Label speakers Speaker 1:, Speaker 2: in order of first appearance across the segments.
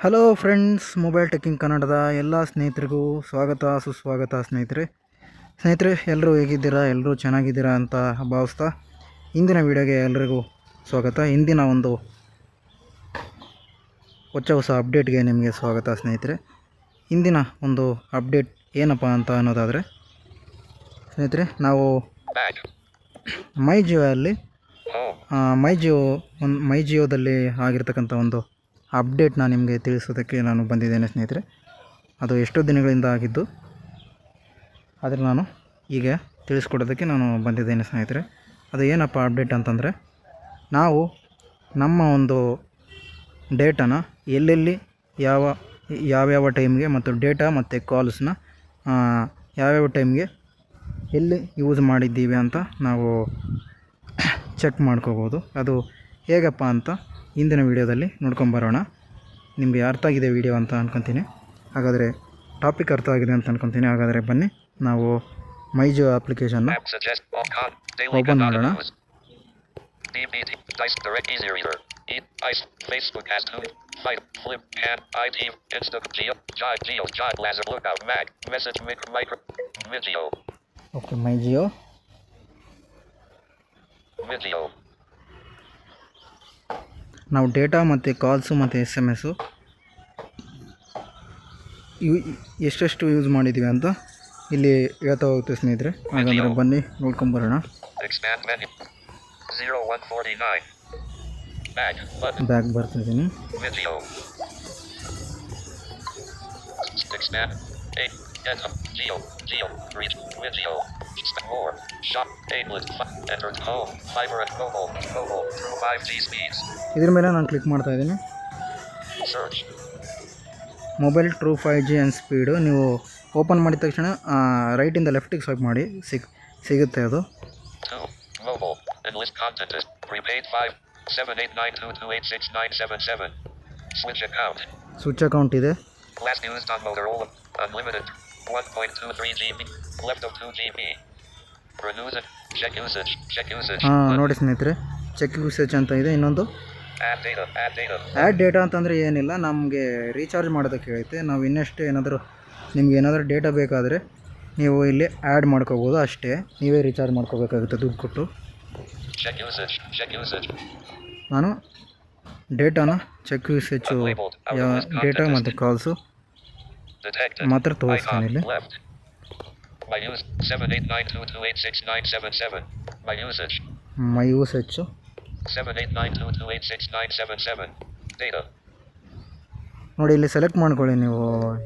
Speaker 1: Hello friends mobile ಟೆಕ್ಕಿಂಗ್ ಕನ್ನಡದ ಎಲ್ಲ ಸ್ನೇಹಿತರಿಗೂ ಸ್ವಾಗತ ಸುಸ್ವಾಗತ ಸ್ನೇಹಿತರೆ ಸ್ನೇಹಿತರೆ ಎಲ್ಲರೂ ಹೇಗಿದ್ದೀರಾ ಎಲ್ಲರೂ ಚೆನ್ನಾಗಿದ್ದೀರಾ ಅಂತ ಭಾವಿಸ್ತಾ ಇಂದಿನ ವಿಡಿಯೋಗೆ ಎಲ್ಲರಿಗೂ ಸ್ವಾಗತ ಇಂದಿನ ಒಂದು ಹೊಸ ಹೊಸ ಅಪ್ಡೇಟ್ಗೆ ನಿಮಗೆ ಸ್ವಾಗತ ಸ್ನೇಹಿತರೆ ಇಂದಿನ ಒಂದು ಅಪ್ಡೇಟ್ ಏನಪ್ಪ ಅಂತ ಅನ್ನೋದಾದರೆ ಸ್ನೇಹಿತರೆ ನಾವು ಮೈ ಜಿಯೋ ಅಲ್ಲಿ ಮೈ ಜಿಯೋ, ಒಂದು ಮೈ ಜಿಯೋದಲ್ಲಿ ಆಗಿರ್ತಕ್ಕಂಥ ಒಂದು ಅಪ್ಡೇಟ್ನ ನಿಮಗೆ ತಿಳಿಸೋದಕ್ಕೆ ನಾನು ಬಂದಿದ್ದೇನೆ ಸ್ನೇಹಿತರೆ. ಅದು ಎಷ್ಟೋ ದಿನಗಳಿಂದ ಆಗಿದ್ದು, ಆದರೆ ನಾನು ಈಗ ತಿಳಿಸ್ಕೊಡೋದಕ್ಕೆ ನಾನು ಬಂದಿದ್ದೇನೆ ಸ್ನೇಹಿತರೆ. ಅದು ಏನಪ್ಪ ಅಪ್ಡೇಟ್ ಅಂತಂದರೆ, ನಾವು ನಮ್ಮ ಒಂದು ಡೇಟಾನ ಎಲ್ಲೆಲ್ಲಿ, ಯಾವ, ಯಾವ್ಯಾವ ಟೈಮ್ಗೆ ಮತ್ತು ಡೇಟಾ ಮತ್ತು ಕಾಲ್ಸ್ನ ಯಾವ್ಯಾವ ಟೈಮ್ಗೆ ಎಲ್ಲಿ ಯೂಸ್ ಮಾಡಿದ್ದೀವಿ ಅಂತ ನಾವು ಚೆಕ್ ಮಾಡ್ಕೋಬೋದು. ಅದು ಹೇಗಪ್ಪ ಅಂತ ಇಂದಿನ ವೀಡಿಯೋದಲ್ಲಿ ನೋಡ್ಕೊಂಬರೋಣ ನಿಮಗೆ ಅರ್ಥ ಆಗಿದೆ ವೀಡಿಯೋ ಅಂತ ಅಂದ್ಕೊಂತೀನಿ ಹಾಗಾದರೆ ಟಾಪಿಕ್ ಅರ್ಥ ಆಗಿದೆ ಅಂತ ಅಂದ್ಕೊಂತೀನಿ ಹಾಗಾದರೆ ಬನ್ನಿ ನಾವು ಮೈಜೋ ಅಪ್ಲಿಕೇಶನ್
Speaker 2: ಓಪನ್
Speaker 1: ಮಾಡೋಣ. ಓಕೆ ಮೈ
Speaker 2: ಜಿಯೋ
Speaker 1: ನಾವು ಡೇಟಾ ಮತ್ತು ಕಾಲ್ಸು ಮತ್ತು ಎಸ್ ಎಂ ಎಸ್ಸು ಯು ಎಷ್ಟೆಷ್ಟು ಯೂಸ್ ಮಾಡಿದ್ದೀವಿ ಅಂತ ಇಲ್ಲಿ ಹೇಳ್ತಾ ಹೋಗುತ್ತೆ ಸ್ನೇಹಿತರೆ ಹಾಗಾದರೆ ಬನ್ನಿ ನೋಡ್ಕೊಂಬರೋಣ
Speaker 2: back menu. 0149. Back. Button.
Speaker 1: Back ಬರ್ತಿದ್ದೀನಿ
Speaker 2: Video. up. 8. Enter. Geo. Geo. Reach. More. Shop. Tablet. Enter. Home. Fiber and mobile. Mobile. Through 5G speeds.
Speaker 1: ಇದ್ರ ಮೇಲೆ ನಾನು ಕ್ಲಿಕ್ ಮಾಡ್ತಾ ಇದ್ದೀನಿ
Speaker 2: Search.
Speaker 1: Mobile true five G and speed ನೀವು open ಮಾಡಿದ ತಕ್ಷಣ ರೈಟಿಂದ ಲೆಫ್ಟಿಗೆ swipe ಮಾಡಿ ಸಿಗ್ ಸಿಗುತ್ತೆ ಅದು
Speaker 2: 2. Mobile. Enlist content is prepaid 5. 78922869977. Switch account.
Speaker 1: Switch account ಇದೆ
Speaker 2: Last used on Motorola. Unlimited. 1.23 GB. Left of 2 GB. Renews. Check usage. Check usage.
Speaker 1: ಹಾಂ ನೋಡಿ ಸ್ನೇಹಿತರೆ ಚೆಕ್ ಯೂಸೇಜ್ ಅಂತ ಇದೆ ಇನ್ನೊಂದು. ಆ್ಯಡ್ ಡೇಟಾ ಅಂತಂದರೆ ಏನಿಲ್ಲ ನಮಗೆ ರೀಚಾರ್ಜ್ ಮಾಡೋದಕ್ಕೆ ಹೇಳುತ್ತೆ ನಾವು ಇನ್ನಷ್ಟು ಏನಾದರೂ ನಿಮ್ಗೆ ಏನಾದರೂ ಡೇಟಾ ಬೇಕಾದರೆ ನೀವು ಇಲ್ಲಿ ಆ್ಯಡ್ ಮಾಡ್ಕೋಬೋದು ಅಷ್ಟೇ ನೀವೇ ರೀಚಾರ್ಜ್ ಮಾಡ್ಕೋಬೇಕಾಗುತ್ತೆ ದುಡ್ಡು ಕೊಟ್ಟು. ನಾನು ಡೇಟಾನ ಚೆಕ್ ಯೂಸೇಜು ಡೇಟಾ ಮತ್ತು ಕಾಲ್ಸು. ಮಾತ್ರ ತೋರಿಸ್ತಾನೆ. ಇಲ್ಲಿ
Speaker 2: Left. My use 78922869977. Use usage
Speaker 1: my use
Speaker 2: 7892286977 data
Speaker 1: ನೋಡಿ ಇಲ್ಲಿ ಸೆಲೆಕ್ಟ್ ಮಾಡ್ಕೊಳ್ಳಿ ನೀವು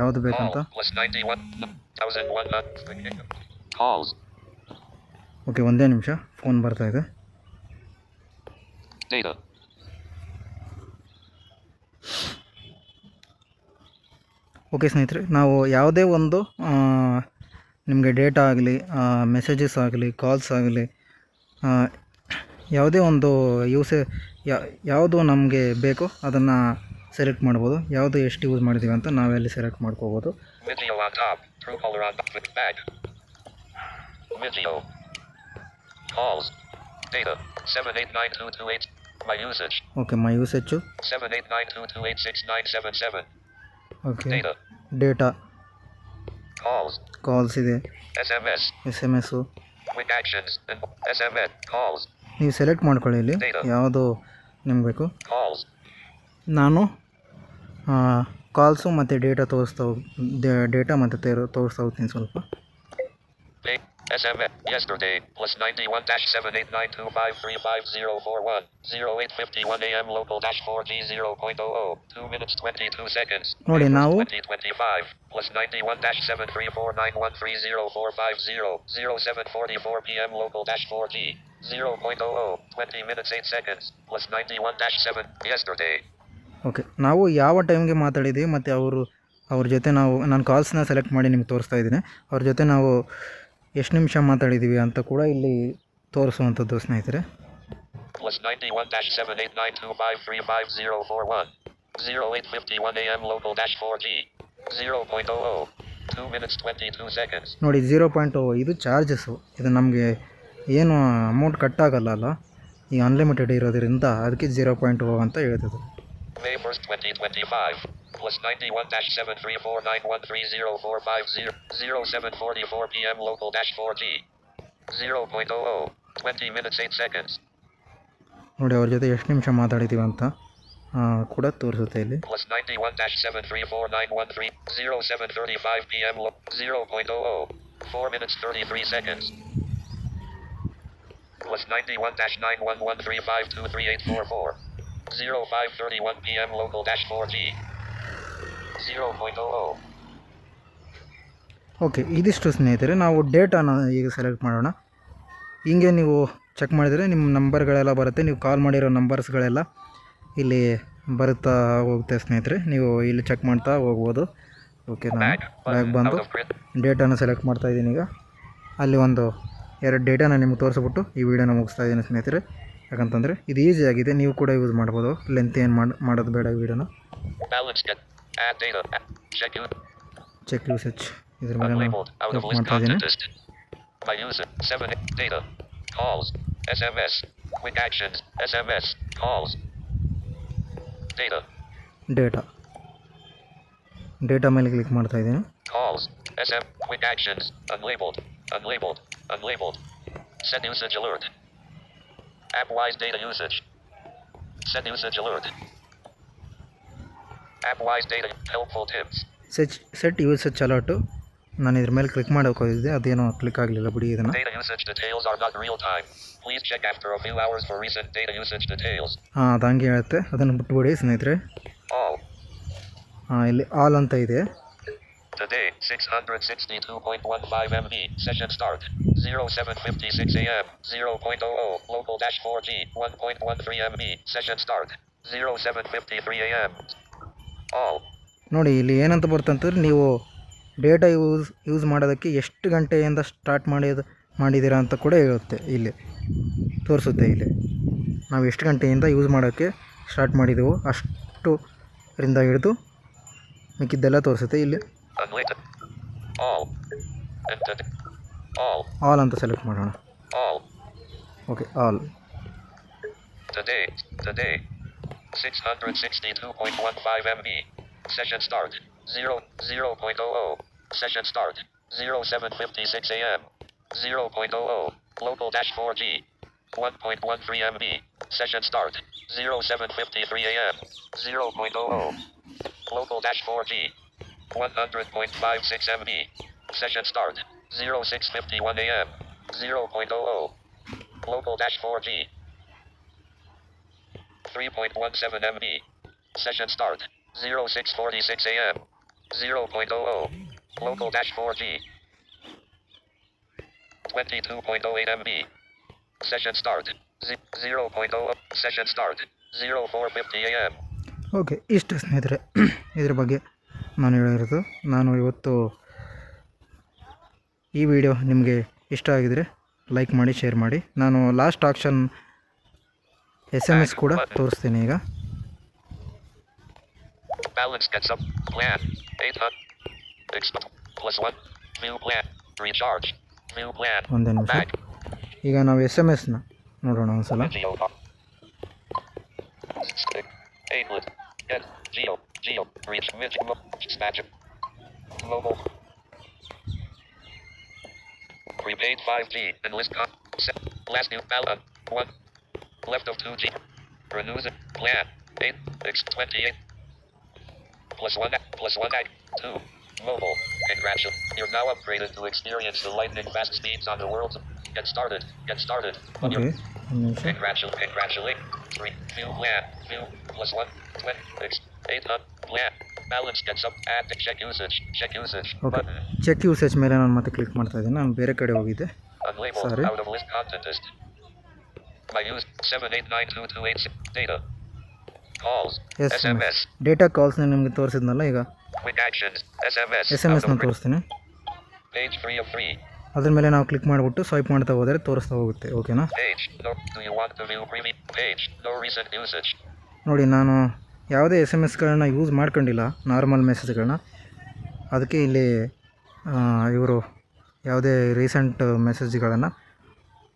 Speaker 1: ಯಾವುದು ಬೇಕಂತ
Speaker 2: Call plus 91,100. Calls.
Speaker 1: ಓಕೆ ಒಂದೇ ನಿಮಿಷ ಫೋನ್ ಬರ್ತಾ ಇದೆ ಓಕೆ ಸ್ನೇಹಿತರೆ ನಾವು ಯಾವುದೇ ಒಂದು ನಿಮಗೆ ಡೇಟಾ ಆಗಲಿ ಮೆಸೇಜಸ್ ಆಗಲಿ ಕಾಲ್ಸ್ ಆಗಲಿ ಯಾವುದೇ ಒಂದು ಯೂಸ್ ಯಾವುದು ನಮಗೆ ಬೇಕೋ ಅದನ್ನು ಸೆಲೆಕ್ಟ್ ಮಾಡ್ಬೋದು ಯಾವುದು ಎಷ್ಟು ಯೂಸ್ ಮಾಡಿದ್ದೀವಿ ಅಂತ ನಾವೆಲ್ಲಿ ಸೆಲೆಕ್ಟ್ ಮಾಡ್ಕೋಬೋದು.
Speaker 2: Okay my Data. 7892228. My usage.
Speaker 1: Okay my usage
Speaker 2: 78922869977.
Speaker 1: Okay
Speaker 2: data. Calls
Speaker 1: ಇದೆ.
Speaker 2: S M S. Calls.
Speaker 1: ನೀವು ಸೆಲೆಕ್ಟ್ ಮಾಡ್ಕೊಳ್ಳಿ ಇಲ್ಲಿ ಯಾವುದು ನಿಮ್ಗೆ ಬೇಕು. ನಾನು ಕಾಲ್ಸು ಮತ್ತು ಡೇಟಾ ತೋರಿಸ್ತಾ ಹೋಗಿ ಡೇಟಾ ಮತ್ತು ತೇರು ತೋರಿಸ್ತಾ ಹೋಗ್ತೀನಿ ಸ್ವಲ್ಪ.
Speaker 2: SMS. Yesterday. Plus 91 78925354041. 0851 AM local dash 4G 0.00. 2 minutes 22 seconds.
Speaker 1: ನೋಡಿ ನಾವು
Speaker 2: 2025. Plus 91 73491304550. 0744 PM local dash 4G. 0.00. 20 minutes 8 seconds. Plus 91 7. Yesterday.
Speaker 1: Okay ನಾವು ಯಾವ ಟೈಮ್ಗೆ ಮಾತಾಡಿದ್ದೀವಿ ಮತ್ತು ಅವರು ಅವ್ರ ಜೊತೆ ನಾವು ನಾನು ಕಾಲ್ಸ್ನ ಸೆಲೆಕ್ಟ್ ಮಾಡಿ ನಿಮ್ಗೆ ತೋರಿಸ್ತಾ ಇದ್ದೀನಿ ಅವ್ರ ಜೊತೆ ನಾವು ಎಷ್ಟು ನಿಮಿಷ ಮಾತಾಡಿದ್ದೀವಿ ಅಂತ ಕೂಡ ಇಲ್ಲಿ ತೋರಿಸುವಂಥದ್ದು ಸ್ನೇಹಿತರೆ
Speaker 2: plus 91 78925354041. 0851 AM local dash 4G. 0.00. 2 minutes 22 seconds.
Speaker 1: ನೋಡಿ ಝೀರೋ ಪಾಯಿಂಟ್ ಇದು ಚಾರ್ಜಸ್ಸು ಇದು ನಮಗೆ ಏನು ಅಮೌಂಟ್ ಕಟ್ಟಾಗಲ್ಲ ಅಲ್ಲ ಈ ಅನ್ಲಿಮಿಟೆಡ್ ಇರೋದ್ರಿಂದ ಅದಕ್ಕೆ ಜೀರೋ ಪಾಯಿಂಟ್ ಓ ಅಂತ ಹೇಳ್ತದೆ
Speaker 2: May 1st, 2025. Plus 91 73491304500 0744 p.m. local dash 4G. 0.00. 20 minutes 8 seconds.
Speaker 1: ನೋಡಿ ಅವ್ರ ಜೊತೆ ಎಷ್ಟು ನಿಮಿಷ ಮಾತಾಡಿದ್ದೀವಿ ಅಂತ ಆ, ಕೂಡ ತೋರಿಸುತ್ತೆ ಇಲ್ಲಿ
Speaker 2: Plus 91 7349130 0735 p.m. Lo- 0.00. 4 minutes 33 seconds. Plus 91 91135238844. 0531 p.m. local dash 4G. 0.00.
Speaker 1: Okay ಇದಿಷ್ಟು ಸ್ನೇಹಿತರೆ ನಾವು ಡೇಟಾನ ಈಗ ಸೆಲೆಕ್ಟ್ ಮಾಡೋಣ. ಹಿಂಗೆ ನೀವು ಚೆಕ್ ಮಾಡಿದರೆ ನಿಮ್ಮ ನಂಬರ್ಗಳೆಲ್ಲ ಬರುತ್ತೆ. ನೀವು ಕಾಲ್ ಮಾಡಿರೋ ನಂಬರ್ಸ್ಗಳೆಲ್ಲ ಇಲ್ಲಿ ಬರುತ್ತಾ ಹೋಗುತ್ತೆ ಸ್ನೇಹಿತರೆ. ನೀವು ಇಲ್ಲಿ ಚೆಕ್ ಮಾಡ್ತಾ ಹೋಗ್ಬೋದು. ಓಕೆ ನಾನು. ಬ್ಯಾಗ್ ಬಂದು ಡೇಟಾನ ಸೆಲೆಕ್ಟ್ ಮಾಡ್ತಾ ಇದ್ದೀನಿ ಈಗ. ಅಲ್ಲಿ ಒಂದು ಎರಡು ಡೇಟಾನ ನಿಮ್ಗೆ ತೋರಿಸ್ಬಿಟ್ಟು ಈ ವಿಡಿಯೋನ ಮುಗಿಸ್ತಾ ಇದ್ದೀನಿ ಸ್ನೇಹಿತರೆ. ಯಾಕಂತಂದರೆ ಇದು ಈಸಿ ಆಗಿದೆ. ನೀವು ಕೂಡ ಯೂಸ್ ಮಾಡ್ಬೋದು. ಲೆಂತ್ ಏನು ಮಾಡಿ ಮಾಡೋದು ಬೇಡ ಈ ವಿಡಿಯೋನ.
Speaker 2: Add data. Check you.
Speaker 1: Check usage ಇದ್ರ ಮೇಲೆ ನಾನು
Speaker 2: Unlabeled. Out of
Speaker 1: check
Speaker 2: list
Speaker 1: ಮಾಡ್ತಾ ಇದ್ದೀನಿ
Speaker 2: content list. My user. 7. Data. Calls. SMS. Quick actions. SMS. Calls. Data.
Speaker 1: Data data ಮೇಲೆ ಕ್ಲಿಕ್ ಮಾಡ್ತಾ ಇದ್ದೀನಿ
Speaker 2: Calls. SM. Quick actions. Unlabeled. Unlabeled. Unlabeled. Set usage alert. App-wise data usage. Set usage alert. App-wise data. Helpful tips.
Speaker 1: ಸೆಚ್ set usage alert ನಾನು ಇದ್ರ ಮೇಲೆ click ಮಾಡೋಕೆ ಹೋಗಿದ್ದೆ ಅದೇನೋ ಕ್ಲಿಕ್ ಆಗಲಿಲ್ಲ ಬಿಡಿ ಇದನ್ನು. ಹಾಂ ಅದು ಹಂಗೆ ಹೇಳುತ್ತೆ ಅದನ್ನು ಬಿಟ್ಬಿಡಿ ಸ್ನೇಹಿತರೆ
Speaker 2: All.
Speaker 1: ಹಾಂ ಇಲ್ಲಿ ಆಲ್ ಅಂತ ಇದೆ
Speaker 2: Today, 662.15 MB. Session start. 0756 AM. 0.00. Local dash 4G. 1.13 MB. Session start. 0753 AM.
Speaker 1: ನೋಡಿ ಇಲ್ಲಿ ಏನಂತ ಬರ್ತಂತಂದ್ರೆ ನೀವು ಡೇಟಾ ಯೂಸ್ ಯೂಸ್ ಮಾಡೋದಕ್ಕೆ ಎಷ್ಟು ಗಂಟೆಯಿಂದ ಸ್ಟಾರ್ಟ್ ಮಾಡಿದ ಮಾಡಿದ್ದೀರಾ ಅಂತ ಕೂಡ ಹೇಳುತ್ತೆ ಇಲ್ಲಿ ತೋರಿಸುತ್ತೆ ಇಲ್ಲಿ ನಾವು ಎಷ್ಟು ಗಂಟೆಯಿಂದ ಯೂಸ್ ಮಾಡೋಕ್ಕೆ ಸ್ಟಾರ್ಟ್ ಮಾಡಿದೆವು ಅಷ್ಟು ರಿಂದ ಹಿಡಿದು ಮಿಕ್ಕಿದ್ದೆಲ್ಲ ತೋರಿಸುತ್ತೆ ಇಲ್ಲಿ. ಆಲ್ ಅಂತ ಸೆಲೆಕ್ಟ್ ಮಾಡೋಣ
Speaker 2: okay all. 662.15 MB. Session start. 0. 0.00. Session start. 0756 AM. 0.00. Local dash 4G. 1.13 MB. Session start. 0753 AM. 0.00. Local dash 4G. 100.56 MB. Session start. 0651 AM. 0.00. Local dash 4G. 3.17 MB. Session start. 0646 AM. 0.00. Local dash 4G. 22.08 MB. Session start. Z- 0.00. Session start. 0450 AM.
Speaker 1: Okay ಇಷ್ಟು ಸ್ನೇಹಿತರೆ, ಇದ್ರ ಬಗ್ಗೆ ನಾನು ಹೇಳಿರೋದು ನಾನು ಇವತ್ತು ಈ video ನಿಮಗೆ ಇಷ್ಟ ಆಗಿದರೆ ಲೈಕ್ ಮಾಡಿ ಶೇರ್ ಮಾಡಿ ನಾನು last option S M S ಕೂಡ ತೋರಿಸ್ತೀನಿ ಈಗ
Speaker 2: Balance gets up. Plan. 800. Exp- plus 1. View plan. Recharge. View plan.
Speaker 1: ಒಂದೇ ನಿಮಿಷ
Speaker 2: Back.
Speaker 1: ಈಗ ನಾವು ಎಸ್ ಎಂ ಎಸ್ನ ನೋಡೋಣ ಒಂದ್ಸಲ
Speaker 2: Geo. Stick. Ablet. Get. Geo. Geo. Reach. Mitch. Mo- Dispatch. Mobile. Prepaid 5G. Enlist. Con- set. Last new balance. 1. Left of 2G. Renews it. Plan. 8. X 28. Plus 1. Plus 1. Act. 2. Mobile. Congratulations. You're now upgraded to experience the lightning fast speeds on the world. Get started. Get started.
Speaker 1: Okay ಒಂದು ನಿಮಿಷ
Speaker 2: Congratulations. Congratulations. Three. View plan. View plus one. Twenty. Six. Eight hundred. Plan. Balance gets up. Add to check usage. Check usage.
Speaker 1: Okay
Speaker 2: Button.
Speaker 1: Check usage ಮೇಲೆ ನಾನು ಮತ್ತೆ click ಮಾಡ್ತಾ ಇದ್ದೀನಿ ನಾನು ಬೇರೆ ಕಡೆ ಹೋಗಿದ್ದೆ
Speaker 2: Unlabeled. I S M S data
Speaker 1: ಕಾಲ್ಸ್ನ ನಿಮಗೆ ತೋರಿಸಿದ್ನಲ್ಲ ಈಗ? ಎಸ್
Speaker 2: ಎಂ
Speaker 1: ಎಸ್ನ ತೋರಿಸ್ತೀನಿ.
Speaker 2: ಪೇಜ್ ಫ್ರೀ ಆಫ್ ಫ್ರೀ
Speaker 1: ಅದ್ರ ಮೇಲೆ ನಾವು ಕ್ಲಿಕ್ ಮಾಡಿಬಿಟ್ಟು ಸ್ವೈಪ್ ಮಾಡ್ತಾ ಹೋದರೆ ತೋರಿಸ್ತಾ ಹೋಗುತ್ತೆ ಓಕೆನಾ ನೋಡಿ ನಾನು ಯಾವುದೇ ಎಸ್ ಎಂ ಎಸ್ಗಳನ್ನ ಯೂಸ್ ಮಾಡ್ಕೊಂಡಿಲ್ಲ ನಾರ್ಮಲ್ ಮೆಸೇಜ್ಗಳನ್ನ ಅದಕ್ಕೆ ಇಲ್ಲಿ ಇವರು ಯಾವುದೇ ರೀಸೆಂಟ್ ಮೆಸೇಜ್ಗಳನ್ನು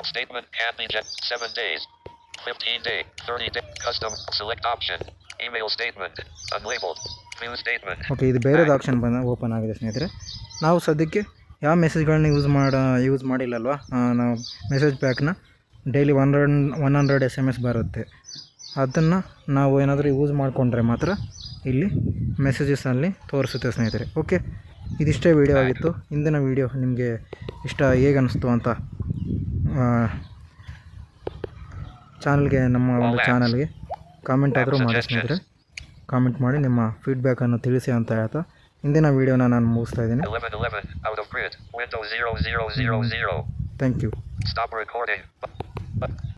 Speaker 2: Statement can be just seven days. Fifteen day. Thirty day. Custom. Select option. Email statement. Unlabeled. View statement.
Speaker 1: Okay ಇದು ಬೇರೆದು ಆಪ್ಷನ್ ಬಂದ ಓಪನ್ ಆಗಿದೆ ಸ್ನೇಹಿತರೆ ನಾವು ಸದ್ಯಕ್ಕೆ ಯಾವ ಮೆಸೇಜ್ಗಳನ್ನ ಯೂಸ್ ಮಾಡ ಯೂಸ್ ಮಾಡಿಲ್ಲಲ್ವಾ ನಾವು message ಪ್ಯಾಕ್ನ daily one hundred one hundred S M S ಬರುತ್ತೆ ಅದನ್ನು ನಾವು ಏನಾದರೂ ಯೂಸ್ ಮಾಡಿಕೊಂಡ್ರೆ ಮಾತ್ರ ಇಲ್ಲಿ ಮೆಸೇಜಸಲ್ಲಿ ತೋರಿಸುತ್ತೆ ಸ್ನೇಹಿತರೆ ಓಕೆ ಇದಿಷ್ಟೇ ವಿಡಿಯೋ ಆಗಿತ್ತು ಇಂದಿನ ವಿಡಿಯೋ ನಿಮಗೆ ಇಷ್ಟ ಹೇಗೆ ಅನ್ನಿಸ್ತು ಅಂತ ಚಾನಲ್ಗೆ ನಮ್ಮ ಒಂದು ಚಾನಲ್ಗೆ ಕಾಮೆಂಟ್ ಆದರೂ ಮಾಡಿ ಸ್ನೇಹಿತರೆ ಕಾಮೆಂಟ್ ಮಾಡಿ ನಿಮ್ಮ ಫೀಡ್ಬ್ಯಾಕನ್ನು ತಿಳಿಸಿ ಅಂತ ಹೇಳ್ತಾ ಇಂದಿನ ವೀಡಿಯೋನ ನಾನು ಮುಗಿಸ್ತಾ ಇದ್ದೀನಿ
Speaker 2: 1111. Out of print. Windows 0000. Thank you.